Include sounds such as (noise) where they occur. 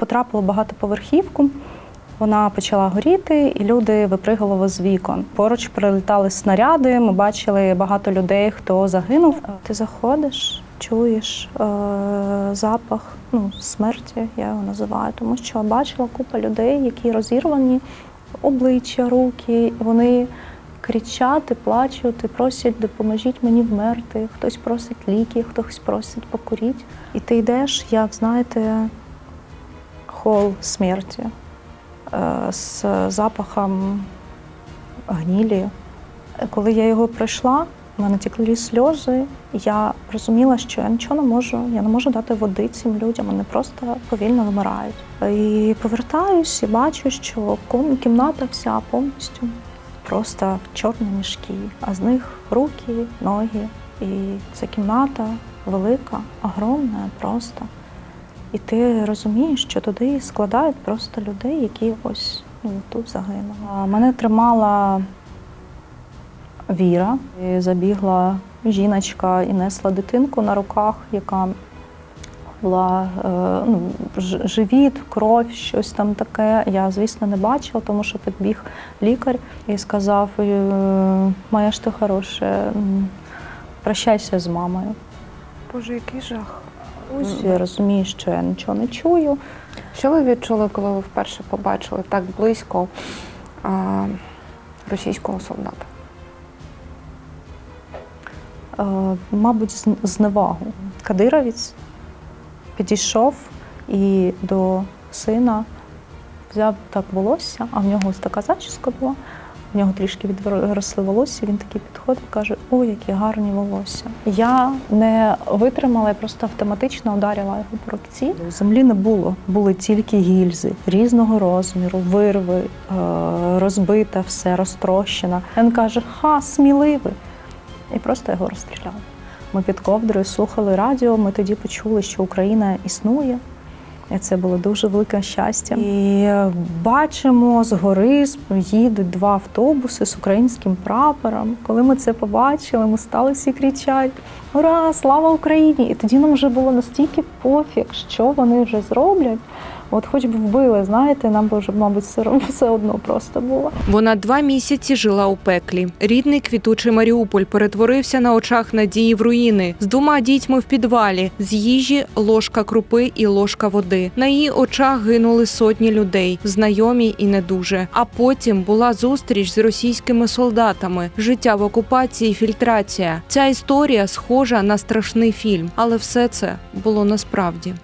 Потрапило багатоповерхівку. Вона почала горіти, і люди випригували з вікон. Поруч прилітали снаряди. Ми бачили багато людей, хто загинув. Ти заходиш, чуєш е- запах ну, смерті, я його називаю, тому що бачила купа людей, які розірвані, обличчя, руки. Вони кричать, плачуть, і просять, допоможіть мені вмерти. Хтось просить ліки, хтось просить покуріть. І ти йдеш, як знаєте, хол смерті е, з запахом гнілі. Коли я його пройшла, в мене текли сльози. Я розуміла, що я нічого не можу, я не можу дати води цим людям, вони просто повільно вимирають. І повертаюсь і бачу, що кімната вся повністю просто в чорні мішки, а з них руки, ноги. І ця кімната велика, огромна просто. І ти розумієш, що туди складають просто людей, які ось ну, тут загинули. Мене тримала Віра. І забігла жіночка і несла дитинку на руках, яка була е, ну, живіт, кров, щось там таке. Я, звісно, не бачила, тому що підбіг лікар і сказав: е, моя ж ти хороша, прощайся з мамою. Боже, який жах. Ось я розумію, що я нічого не чую. Що ви відчули, коли ви вперше побачили так близько а, російського солдата? Е, мабуть, зневагу. Кадировець підійшов і до сина взяв так волосся, а в нього ось така зачіска була. В нього трішки відросли волосся, він такий підходить каже: Ой, які гарні волосся. Я не витримала, я просто автоматично ударила його по руці. Землі не було, були тільки гільзи різного розміру, вирви, е, розбите все, розтрощена. Він каже: Ха, сміливий і просто його розстріляли. Ми під ковдрою слухали радіо. Ми тоді почули, що Україна існує. Це було дуже велике щастя. І бачимо згори їдуть два автобуси з українським прапором. Коли ми це побачили, ми стали всі кричати: Ура! Слава Україні! І тоді нам вже було настільки пофіг, що вони вже зроблять. От хоч би вбили, знаєте, нам би вже, мабуть, все, (laughs) все одно просто було. Вона два місяці жила у пеклі. Рідний квітучий Маріуполь перетворився на очах надії в руїни з двома дітьми в підвалі, з їжі ложка крупи і ложка води. На її очах гинули сотні людей, знайомі і не дуже. А потім була зустріч з російськими солдатами, життя в окупації, фільтрація. Ця історія схожа на страшний фільм, але все це було насправді.